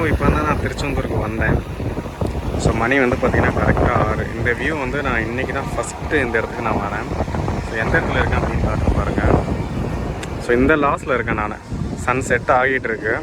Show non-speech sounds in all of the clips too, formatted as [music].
Just இப்போ தான் நான் திருச்செந்தூருக்கு வந்தேன். ஸோ மணி வந்து பார்த்திங்கன்னா கரெக்டாக ஆறு. இந்த வியூ வந்து நான் இன்றைக்கி தான் ஃபஸ்ட்டு இந்த இடத்துக்கு நான் வரேன். ஸோ எந்த இடத்துல இருக்கேன் அப்படின்னு பார்க்க பாருங்கள் ஸோ இந்த லாஸில் இருக்கேன் நான். சன் செட் ஆகிட்டு இருக்கு.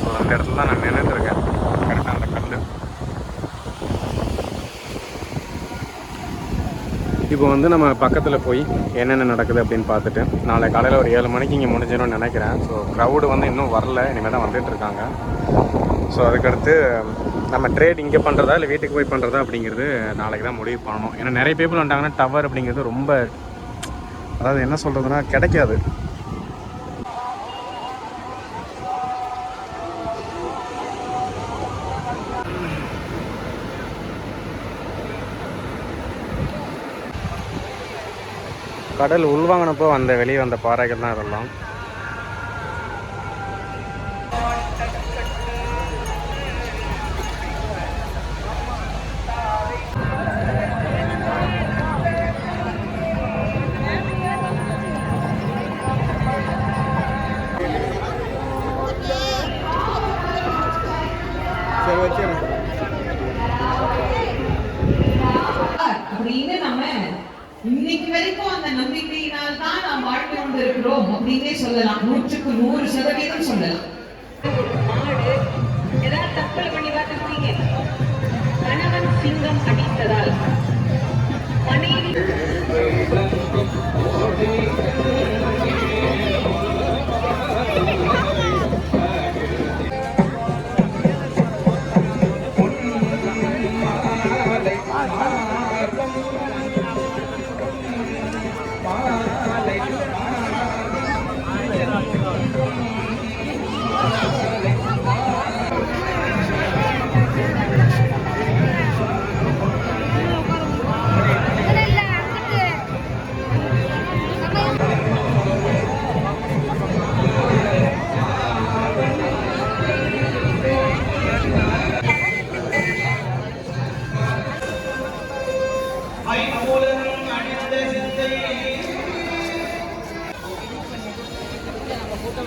ஸோ அந்த இடத்துல தான் நான் நின்றுட்டு இருக்கேன் கரெக்டாக அந்த கல் இப்போ வந்து நம்ம பக்கத்தில் போய் என்னென்ன நடக்குது அப்படின்னு பார்த்துட்டு நாளை காலையில் ஒரு ஏழு மணிக்கு இங்கே முடிஞ்சிடும்னு நினைக்கிறேன். ஸோ க்ரௌடு வந்து இன்னும் வரல. இனிமேல் தான் வந்துட்டு இருக்காங்க. ஸோ அதுக்கடுத்து நம்ம ட்ரேட் இங்கே பண்ணுறதா இல்லை வீட்டுக்கு போய் பண்ணுறதா அப்படிங்கிறது நாளைக்கு தான் முடிவு பண்ணணும். ஏன்னா நிறைய பீப்புள் வந்துட்டாங்கன்னா டவர் அப்படிங்கிறது ரொம்ப அதாவது என்ன சொல்கிறதுனா கிடைக்காது. கடல் உள்வாங்கினப்போ வந்த வெளியே வந்த பாறைகள் தான் இதெல்லாம். அப்படின்னே சொல்லலாம். நூற்றுக்கு நூறு சதவீதம் சொல்லலாம். கணவன் சிங்கம் அடித்ததால். மனைவி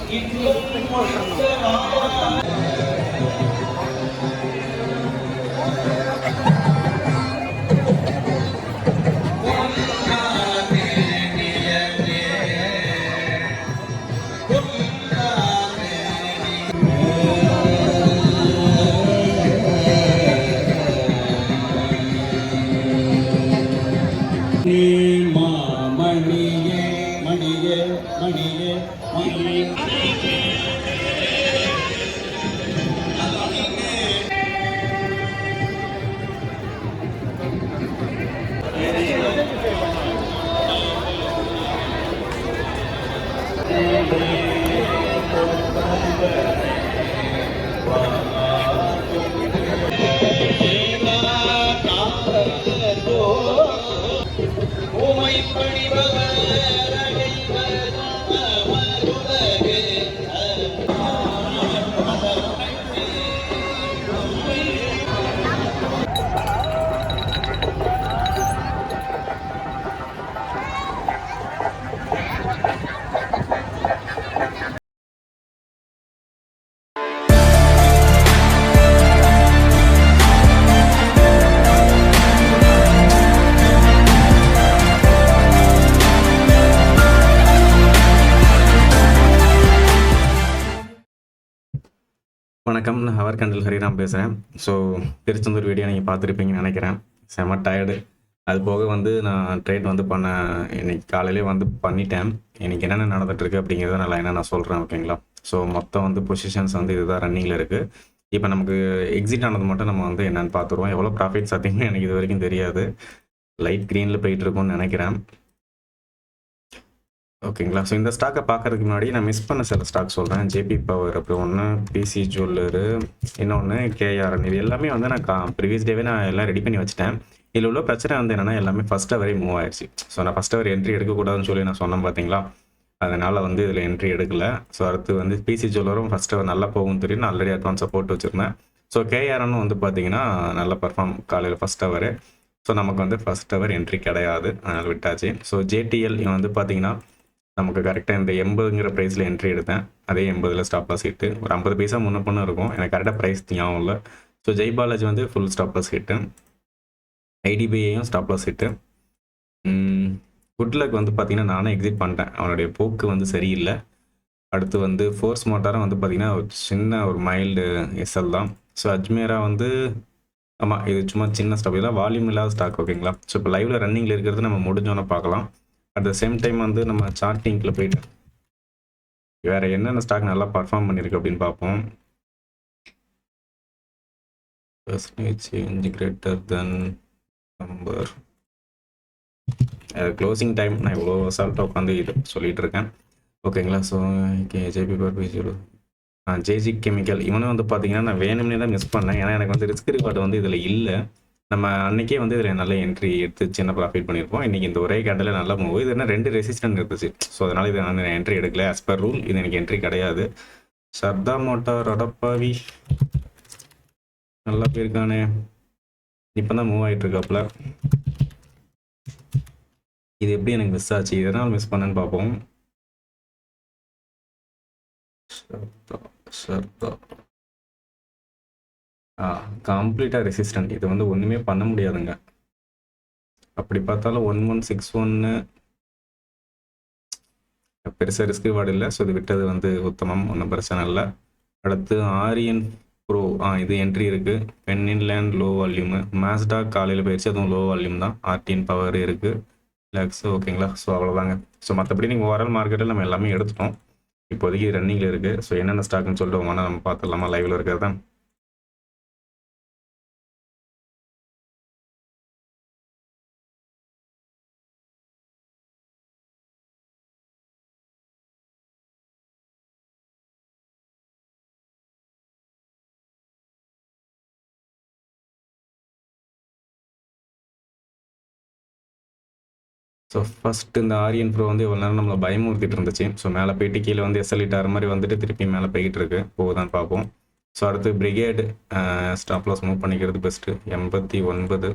நீ வணக்கம். நான் ஹவர் கண்டல் ஹரிராம் பேசுகிறேன் ஸோ திருச்செந்தூர் வீடியோ நீங்கள் பார்த்துருப்பீங்கன்னு நினைக்கிறேன். செம டயர்டு அது போக வந்து நான் ட்ரேட் வந்து பண்ண இன்னைக்கு காலையிலே வந்து பண்ணிட்டேன். இன்றைக்கி என்னென்ன நடந்துட்டுருக்கு அப்படிங்கிறத நான் லைனாக நான் சொல்கிறேன் ஓகேங்களா ஸோ மொத்தம் வந்து பொசிஷன்ஸ் வந்து இதுதான் ரன்னிங்கில் இருக்குது இப்போ நமக்கு எக்ஸிட் ஆனது மட்டும் நம்ம வந்து என்னென்னு பார்த்துருவோம். எவ்வளோ ப்ராஃபிட்ஸ் அதிகமாக எனக்கு இது வரைக்கும் தெரியாது. லைட் க்ரீனில் போயிட்டுருக்கோன்னு நினைக்கிறேன். ஓகேங்களா? ஸோ இந்த ஸ்டாக்கை பார்க்கறதுக்கு முன்னாடி நான் மிஸ் பண்ண சில ஸ்டாக் சொல்கிறேன் ஜேபி பவர் அப்படி ஒன்று பிசி ஜுவல்லரு இன்னொன்று கேஆர்என் இது எல்லாமே வந்து நான் கா ப்ரீவியஸ் டேவே நான் எல்லாம் ரெடி பண்ணி வச்சுட்டேன். இதில் உள்ள பிரச்சனை வந்து என்னென்னா எல்லாமே ஃபஸ்ட் அவரே மூவ் ஆயிடுச்சு ஸோ நான் ஃபஸ்ட் அவர் என்ட்ரி எடுக்கக்கூடாதுன்னு சொல்லி நான் சொன்னேன் பார்த்தீங்களா அதனால் வந்து இதில் என்ட்ரி எடுக்கல. ஸோ அடுத்து வந்து பிசி ஜுவல்லரும் ஃபஸ்ட் அவர் நல்லா போகும் தெரியும். நான் ஆல்ரெடி அட்வான்ஸாக போட்டு வச்சுருந்தேன். ஸோ கேஆர்என்னு வந்து பார்த்தீங்கன்னா நல்லா பர்ஃபார்ம் காலையில் ஃபஸ்ட் அவரு ஸோ நமக்கு வந்து ஃபர்ஸ்ட் அவர் என்ட்ரி கிடையாது. அதனால் விட்டாச்சு. ஸோ ஜேடிஎல் வந்து பார்த்தீங்கன்னா நமக்கு கரெக்டாக இந்த எண்பதுங்கிற ப்ரைஸில் என்ட்ரி எடுத்தேன். அதே எண்பதில் ஸ்டாப் லாஸ் ஹிட்டு ஒரு ஐம்பது பைசா முன்ன பொண்ணு இருக்கும். எனக்கு கரெக்டாக ப்ரைஸ் ஞாபகம் இல்லை. ஸோ ஜெய் பாலாஜி வந்து full stop loss hit ஐடிபிஐயும் stop loss hit good luck வந்து பார்த்தீங்கன்னா நானே எக்ஸிட் பண்ணிட்டேன். அவனுடைய போக்கு வந்து சரியில்லை. அடுத்து வந்து ஃபோர்ஸ் மோட்டாரும் வந்து பார்த்தீங்கன்னா ஒரு சின்ன ஒரு மைல்டு எஸ்எல் தான். ஸோ அஜ்மேரா வந்து ஆமாம் இது சும்மா சின்ன ஸ்டாப் இதெல்லாம் வால்யூம் இல்லாத ஸ்டாக் ஓகேங்களா ஸோ இப்போ லைவில் ரன்னிங்கில் இருக்கிறது நம்ம முடிஞ்சோன்னே பார்க்கலாம். அட் த சேம் டைம் வந்து நம்ம சார்ட்டிங்கில் போயிட்டு வேறு என்னென்ன ஸ்டாக் நல்லா பர்ஃபார்ம் பண்ணியிருக்கு அப்படின்னு பார்ப்போம். Percentage change greater then number closing time நான் இவ்வளோ அசால்ட்டாக உட்காந்து இது சொல்லிகிட்டு இருக்கேன். ஓகேங்களா ஸோ ஓகே ஜேபி பார்பிஜி ஜேஜி கெமிக்கல் இவனும் வந்து பார்த்தீங்கன்னா நான் வேணும்னே தான் மிஸ் பண்ணேன். ஏன்னா எனக்கு வந்து ரிஸ்க் ரிவார்டு வந்து இதில் இல்லை. நம்ம அன்னைக்கே வந்து இதில் நல்ல என்ட்ரி எடுத்து சின்ன ப்ராஃபிட் பண்ணியிருப்போம் இன்றைக்கி இந்த ஒரே கேண்டில் நல்லா மூவ் இது என்ன ரெண்டு ரெசிஸ்டன்ட் இருந்துச்சு. ஸோ அதனால் இது நான் என்ட்ரி எடுக்கல. ஆஸ் பர் ரூல் இது எனக்கு என்ட்ரி கிடையாது. சர்தா மோட்டார் அடப்பாவி. நல்லா போயிருக்கானே. இப்போ தான் மூவ் ஆகிட்டு இருக்காப்புல இது எப்படி எனக்கு மிஸ் ஆச்சு? இதனால் மிஸ் பண்ணேன்னு பார்ப்போம். Sarda Sarda. கம்ப்ளீட்டாக ரெசிஸ்டன்ட் இது வந்து ஒன்றுமே பண்ண முடியாதுங்க. அப்படி பார்த்தாலும் ஒன் ஒன் சிக்ஸ் ஒன்று பெருசாக ரிஸ்க் வார்டு இல்லை. ஸோ இது விட்டது வந்து உத்தமம். ஒன்றும் பிரச்சனை இல்லை. அடுத்து ஆரியன் ப்ரோ ஆ இது என்ட்ரி இருக்குது பென்னின்லேண்ட் லோ வால்யூமு மேஸ்டா காலையில் போயிடுச்சு அதுவும் லோ வால்யூம் தான். ஆர்டிஎன் பவர் இருக்குது லேக்ஸ் ஓகேங்களா ஸோ அவ்வளோதாங்க ஸோ மற்றபடி நீங்கள் ஓவரால் மார்க்கெட்டில் நம்ம எல்லாமே எடுத்துட்டோம். இப்போதைக்கு ரன்னிங்கில் இருக்குது ஸோ என்னென்ன ஸ்டாக்னு சொல்லிட்டு வேணால் நம்ம பார்த்துடலாமா? லைவில் தான். ஸோ ஃபஸ்ட்டு இந்த ஆரியன் ப்ரோ வந்து இவ்வளோ நேரம் நம்மளை பயமுறுத்திட்டு இருந்துச்சு. ஸோ மேலே போயிட்டு கீழே வந்து எஸ்எல்இட்டார் மாதிரி வந்துட்டு திருப்பி மேலே போய்கிட்டு இருக்கு. போகுதான் பார்ப்போம். ஸோ அடுத்து பிரிகேடு ஸ்டாப்லாஸ் மூவ் பண்ணிக்கிறது பெஸ்ட்டு எண்பத்தி ஒன்பது.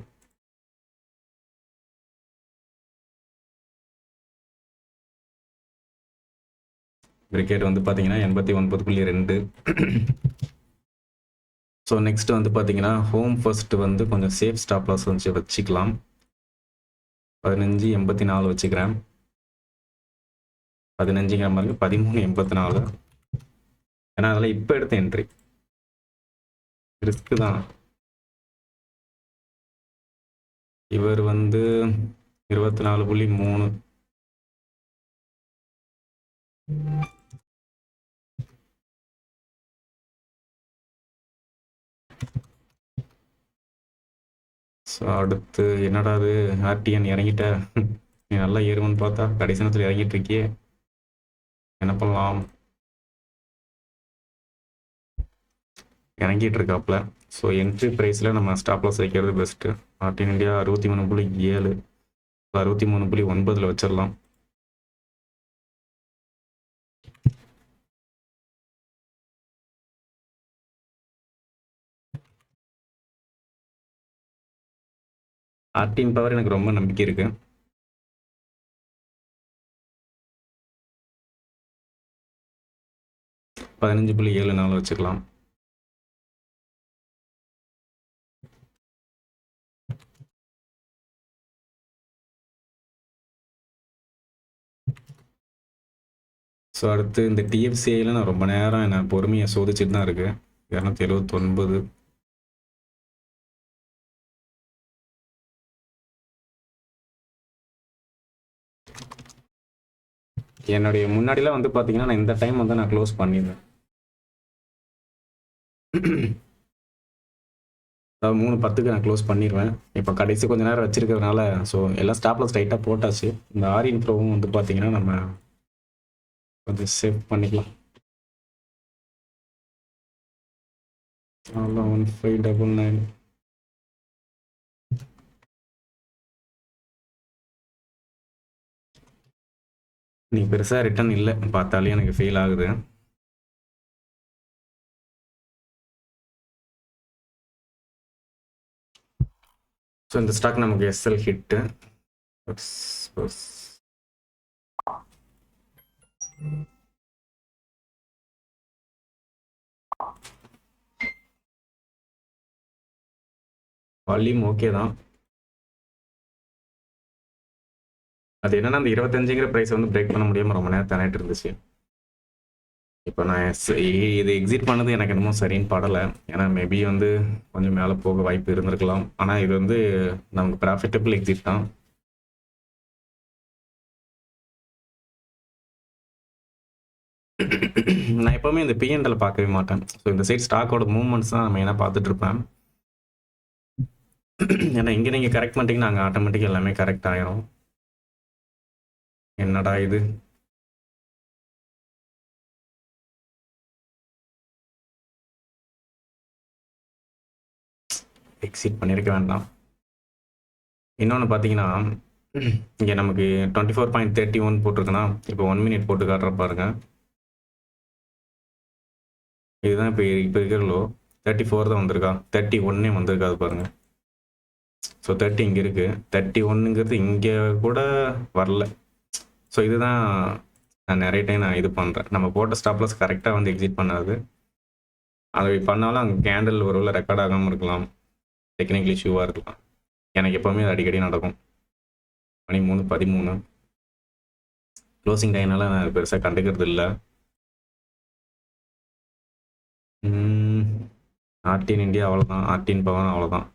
பிரிகேட் வந்து பார்த்தீங்கன்னா எண்பத்தி ஒன்பது புள்ளி ரெண்டு. ஸோ நெக்ஸ்ட் வந்து பார்த்தீங்கன்னா ஹோம் ஃபர்ஸ்ட் வந்து கொஞ்சம் சேஃப் ஸ்டாப்லாஸ் வந்து வச்சுக்கலாம். பதினஞ்சு எண்பத்தி நாலு வச்சுக்கிறேன் பதினஞ்சுங்கிற மாதிரி பதிமூணு எண்பத்தி நாலு ஏன்னா அதெல்லாம் இப்போ எடுத்த என்ட்ரி ரிஸ்க்கு தான். இவர் வந்து இருபத்தி நாலு புள்ளி மூணு. ஸோ அடுத்து என்னடா அது ஆர்டிஎன் இறங்கிட்ட? நீ நல்லா ஏறுவன்னு பார்த்தா கடைசி நேரத்தில் இறங்கிட்டு இருக்கியே. என்ன பண்ணலாம்? இறங்கிட்டு இருக்காப்புல ஸோ என்ட்ரி ப்ரைஸில் நம்ம ஸ்டாப் லாஸ் வைக்கிறது பெஸ்ட்டு ஆர்டிஎன் இந்தியா அறுபத்தி மூணு புள்ளி ஏழு அறுபத்தி மூணு புள்ளி ஒன்பதில் வச்சிடலாம். ஆர்டிஎன் பவர் எனக்கு ரொம்ப நம்பிக்கை இருக்கு. பதினஞ்சு புள்ளி ஏழு நாள் வச்சுக்கலாம். ஸோ அடுத்து இந்த டிஎஃப்சிஐயில் நான் ரொம்ப நேரம் என்ன பொறுமையை சோதிச்சுட்டு தான் இருக்கு. இரநூத்தி எழுபத்தொன்பது என்னுடைய முன்னாடிலாம் வந்து பார்த்தீங்கன்னா நான் இந்த டைம் வந்து நான் க்ளோஸ் பண்ணிடுவேன் அதாவது மூணு பத்துக்கு நான் க்ளோஸ் பண்ணிடுவேன் இப்போ கடைசி கொஞ்ச நேரம் வச்சிருக்கிறதுனால ஸோ எல்லாம் ஸ்டாப்ல ஸ்ட்ரைட்டாக போட்டாச்சு. இந்த ஆரி ப்ரோவும் வந்து பார்த்தீங்கன்னா நம்ம கொஞ்சம் சேவ் பண்ணிக்கலாம். ஒன் ஃபைவ் டபுள் நைன் நீ பெருசாக ரிட்டர்ன் இல்லை. பார்த்தாலே எனக்கு ஃபீல் ஆகுது. ஸோ இந்த ஸ்டாக் நமக்கு எஸ்எல் ஹிட்டு வால்யூம் ஓகே தான். அது என்னன்னா அந்த இருபத்தஞ்சுங்கிற ப்ரைஸ் வந்து பிரேக் பண்ண முடியாமல் ரொம்ப நேரம் தானே இருந்துச்சு. இப்போ நான் இது எக்ஸிட் பண்ணது எனக்கு என்னமோ சரின்னு படலை. ஏன்னா மேபி வந்து கொஞ்சம் மேலே போக வாய்ப்பு இருந்திருக்கலாம். ஆனால் இது வந்து நமக்கு ப்ராஃபிட்டபிள் எக்ஸிட் தான். நான் எப்போவுமே இந்த பிஎன்டில் பார்க்கவே மாட்டேன். ஸோ இந்த சைட் ஸ்டாக்கோட மூவ்மெண்ட்ஸ் தான் மெயினாக பார்த்துட்டு இருப்பேன். ஏன்னா இங்கே நீங்கள் கரெக்ட் பண்ணிட்டீங்கன்னா அங்கே ஆட்டோமேட்டிக் எல்லாமே கரெக்ட் ஆயிரும். என்னடா இது? எக்ஸிட் பண்ணியிருக்க வேண்டாம். இன்னொன்று பார்த்தீங்கன்னா இங்கே நமக்கு twenty four point thirty one போட்டிருக்குன்னா இப்போ ஒன் மினிட் போட்டு காட்டுற பாருங்க. இதுதான் இப்போ இப்போ இருக்கிற லோ தேர்ட்டி ஃபோர் தான் வந்திருக்கா. தேர்ட்டி ஒன்னே வந்திருக்காது பாருங்க. ஸோ தேர்ட்டி இங்கே இருக்குது தேர்ட்டி ஒன்னுங்கிறது இங்கே கூட வரல. ஸோ இதுதான் நான் நிறைய டைம் நான் இது பண்ணுறேன் நம்ம போட்ட ஸ்டாப்லஸ் கரெக்டாக வந்து எக்ஸிட் பண்ணாது. அதை பண்ணாலும் அங்கே கேண்டில் ஒரு உள்ள ரெக்கார்ட் ஆகாமல் இருக்கலாம். டெக்னிக்கல் இஷ்யூவாக இருக்கலாம். எனக்கு எப்போவுமே அது அடிக்கடி நடக்கும். மணி மூணு பதிமூணு க்ளோசிங் டைம்னால நான் பெருசாக கண்டுக்கிறது இல்லை. ஆர்டின் இந்தியா அவ்வளோதான் ஆர்டின் பவன் அவ்வளோதான்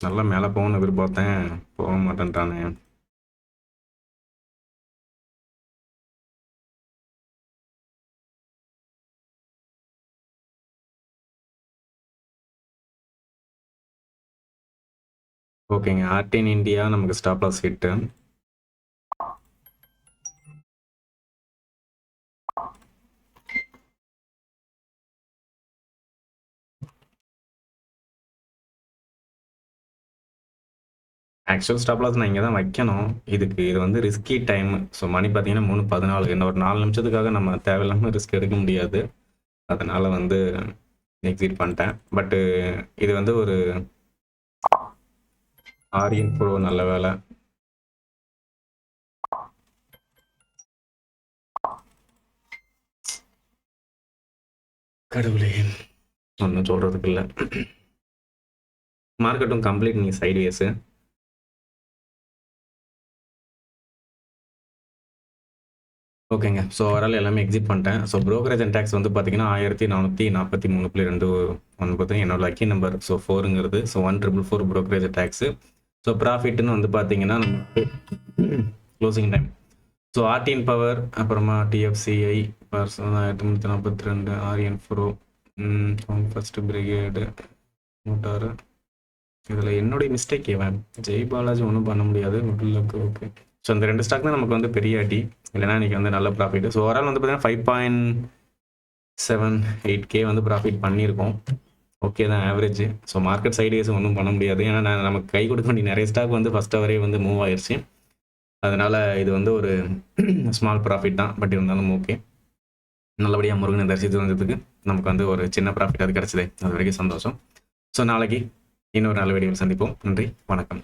நல்லா மேலே போகணும்னு எதிர்பார்த்தேன். போக மாட்டேன்ட்டானே. ஓகேங்க. ஆர்டின் இந்தியா நமக்கு stop loss hit actual stop loss நான் இங்கே தான் வைக்கணும். இதுக்கு இது வந்து ரிஸ்கி டைம் ஸோ மணி பார்த்தீங்கன்னா மூணு பதினாலு. இன்னும் ஒரு நாலு நிமிஷத்துக்காக நம்ம தேவையில்லாமல் ரிஸ்க் எடுக்க முடியாது. அதனால் வந்து எக்ஸிட் பண்ணிட்டேன். பட்டு இது வந்து ஒரு ஆரியன் ப்ரோ நல்ல வேலை. கடவுளே. ஒன்றும் சொல்கிறதுக்கு இல்லை. மார்க்கெட்டும் கம்ப்ளீட் நீ சைடு ஓகேங்க. ஸோ ஓவரால் எல்லாமே எக்ஸிட் பண்ணிட்டேன். ஸோ ப்ரோக்கரேஜ் அண்ட் டேக்ஸ் வந்து பார்த்தீங்கன்னா ஆயிரத்தி நானூற்றி நாற்பத்தி மூணு புள்ளி ரெண்டு ஒன்பது என்னோட lucky number so ஃபோருங்கிறது so one triple four brokerage tax so ப்ராஃபிட்னு வந்து பார்த்தீங்கன்னா நமக்கு க்ளோசிங் டைம் ஸோ ஆர்டின் பவர் அப்புறமா டிஎஃப்சிஐ பர்சனல் ஆயிரத்தி முந்நூற்றி நாற்பத்தி ரெண்டு Aryan pro first Brigade motor இதில் என்னுடைய மிஸ்டேக் ஏவன் ஜெய் பாலாஜி ஒன்றும் பண்ண முடியாது. மிடில் ஓகே ஸோ இந்த ரெண்டு ஸ்டாக் தான் நமக்கு வந்து பெரிய அடி. இல்லைன்னா இன்றைக்கி வந்து நல்ல ப்ராஃபிட் ஸோ ஓவரால் வந்து பார்த்தீங்கன்னா five point seven eight K வந்து ப்ராஃபிட் பண்ணியிருக்கோம். ஓகே தான் ஆவரேஜ் ஸோ மார்க்கெட் சைடேஸ் ஒன்றும் பண்ண முடியாது. ஏன்னா நான் நமக்கு கை கொடுக்க வேண்டிய நிறைய ஸ்டாக் வந்து ஃபஸ்ட் அவரே வந்து மூவ் ஆயிடுச்சு அதனால் இது வந்து ஒரு [clears throat] ஸ்மால் ப்ராஃபிட் தான். பட் இருந்தாலும் ஓகே நல்லபடியாக முருகனை தரிசித்து வந்ததுக்கு நமக்கு வந்து ஒரு சின்ன ப்ராஃபிட் அது கிடச்சிது. அது வரைக்கும் சந்தோஷம். ஸோ நாளைக்கு இன்னொரு நல்ல வீடியோவில் சந்திப்போம். நன்றி வணக்கம்.